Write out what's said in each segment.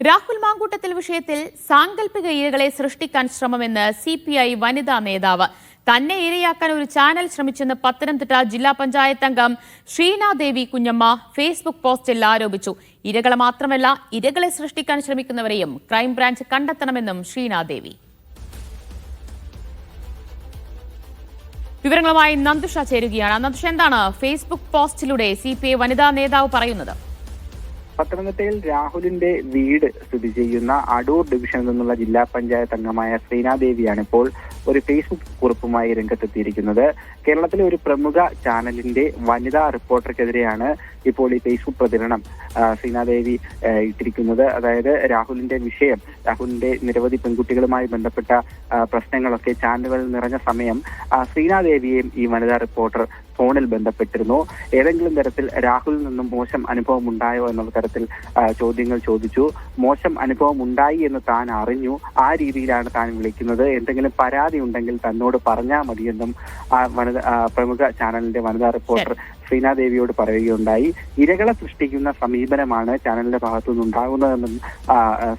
രാഹുൽ മാങ്കൂട്ടത്തിൽ വിഷയത്തിൽ സാങ്കല്പിക ഇരകളെ സൃഷ്ടിക്കാൻ ശ്രമമെന്ന് സി പി ഐ വനിതാ നേതാവ്. തന്നെ ഇരയാക്കാൻ ഒരു ചാനൽ ശ്രമിച്ചെന്ന് പത്തനംതിട്ട ജില്ലാ പഞ്ചായത്ത് അംഗം ശ്രീനാദേവി കുഞ്ഞമ്മ ഫേസ്ബുക്ക് പോസ്റ്റിൽ ആരോപിച്ചു. ഇരകളെ മാത്രമല്ല ഇരകളെ സൃഷ്ടിക്കാൻ ശ്രമിക്കുന്നവരെയും ക്രൈംബ്രാഞ്ച് കണ്ടെത്തണമെന്നും ശ്രീനാദേവി വിവരങ്ങളുമായി നന്ദുഷ ചേരുകയാണ്. നന്ദുഷ എന്താണ് ഫേസ്ബുക്ക് പോസ്റ്റിലൂടെ സി പി ഐ വനിതാ നേതാവ് പറയുന്നത്? പത്തനംതിട്ടയിൽ രാഹുലിന്റെ വീട് സ്ഥിതി ചെയ്യുന്ന അടൂർ ഡിവിഷനിൽ നിന്നുള്ള ജില്ലാ പഞ്ചായത്ത് അംഗമായ ശ്രീനാദേവിയാണ് ഇപ്പോൾ ഒരു ഫേസ്ബുക്ക് കുറിപ്പുമായി രംഗത്തെത്തിയിരിക്കുന്നത്. കേരളത്തിലെ ഒരു പ്രമുഖ ചാനലിന്റെ വനിതാ റിപ്പോർട്ടർക്കെതിരെയാണ് ഇപ്പോൾ ഈ ഫേസ്ബുക്ക് പ്രതികരണം സീനാദേവി ഇട്ടിരിക്കുന്നത്. അതായത് രാഹുലിന്റെ വിഷയം രാഹുലിന്റെ നിരവധി പെൺകുട്ടികളുമായി ബന്ധപ്പെട്ട പ്രശ്നങ്ങളൊക്കെ ചാനലുകളിൽ നിറഞ്ഞ സമയം സീനാദേവിയെയും ഈ വനിതാ റിപ്പോർട്ടർ ഫോണിൽ ബന്ധപ്പെട്ടിരുന്നു. ഏതെങ്കിലും തരത്തിൽ രാഹുലിൽ നിന്നും മോശം അനുഭവം ഉണ്ടായോ എന്നുള്ള തരത്തിൽ ചോദ്യങ്ങൾ ചോദിച്ചു. മോശം അനുഭവം ഉണ്ടായി എന്ന് താൻ അറിഞ്ഞു. ആ രീതിയിലാണ് താൻ വിളിക്കുന്നത്. എന്തെങ്കിലും പരാതി ഉണ്ടെങ്കിൽ തന്നോട് പറഞ്ഞാൽ മതിയെന്നും പ്രമുഖ ചാനലിന്റെ വനിതാ റിപ്പോർട്ടർ ശ്രീനാദേവിയോട് പറയുകയുണ്ടായി. ഇരകളെ സൃഷ്ടിക്കുന്ന സമീപനമാണ് ചാനലിന്റെ ഭാഗത്തു ഉണ്ടാകുന്നതെന്നും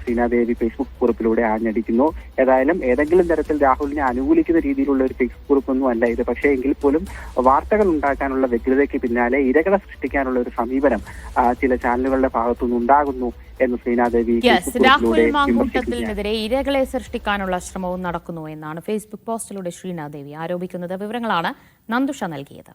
ശ്രീനാദേവി ഫേസ്ബുക്ക് കുറിപ്പിലൂടെ ആഞ്ഞടിക്കുന്നു. ഏതായാലും ഏതെങ്കിലും തരത്തിൽ രാഹുലിനെ അനുകൂലിക്കുന്ന രീതിയിലുള്ള ഒരു ഫേസ്ബുക്ക് കുറിപ്പൊന്നും അല്ല ഇത്. പക്ഷേ എങ്കിൽ പോലും വാർത്തകൾ ഉണ്ടാക്കാനുള്ള വ്യഗ്രതയ്ക്ക് പിന്നാലെ ഇരകളെ സൃഷ്ടിക്കാനുള്ള ഒരു സമീപനം ചില ചാനലുകളുടെ ഭാഗത്തുനിന്ന് ഉണ്ടാകുന്നു എന്ന് ശ്രീനാദേവി രാഹുൽ മാങ്കൂട്ടത്തിനെതിരെ ഇരകളെ സൃഷ്ടിക്കാനുള്ള ശ്രമവും നടക്കുന്നു എന്നാണ് ഫേസ്ബുക്ക് പോസ്റ്റിലൂടെ ശ്രീനാദേവി ആരോപിക്കുന്നത്. വിവരങ്ങളാണ് നന്ദുഷ നൽകിയത്.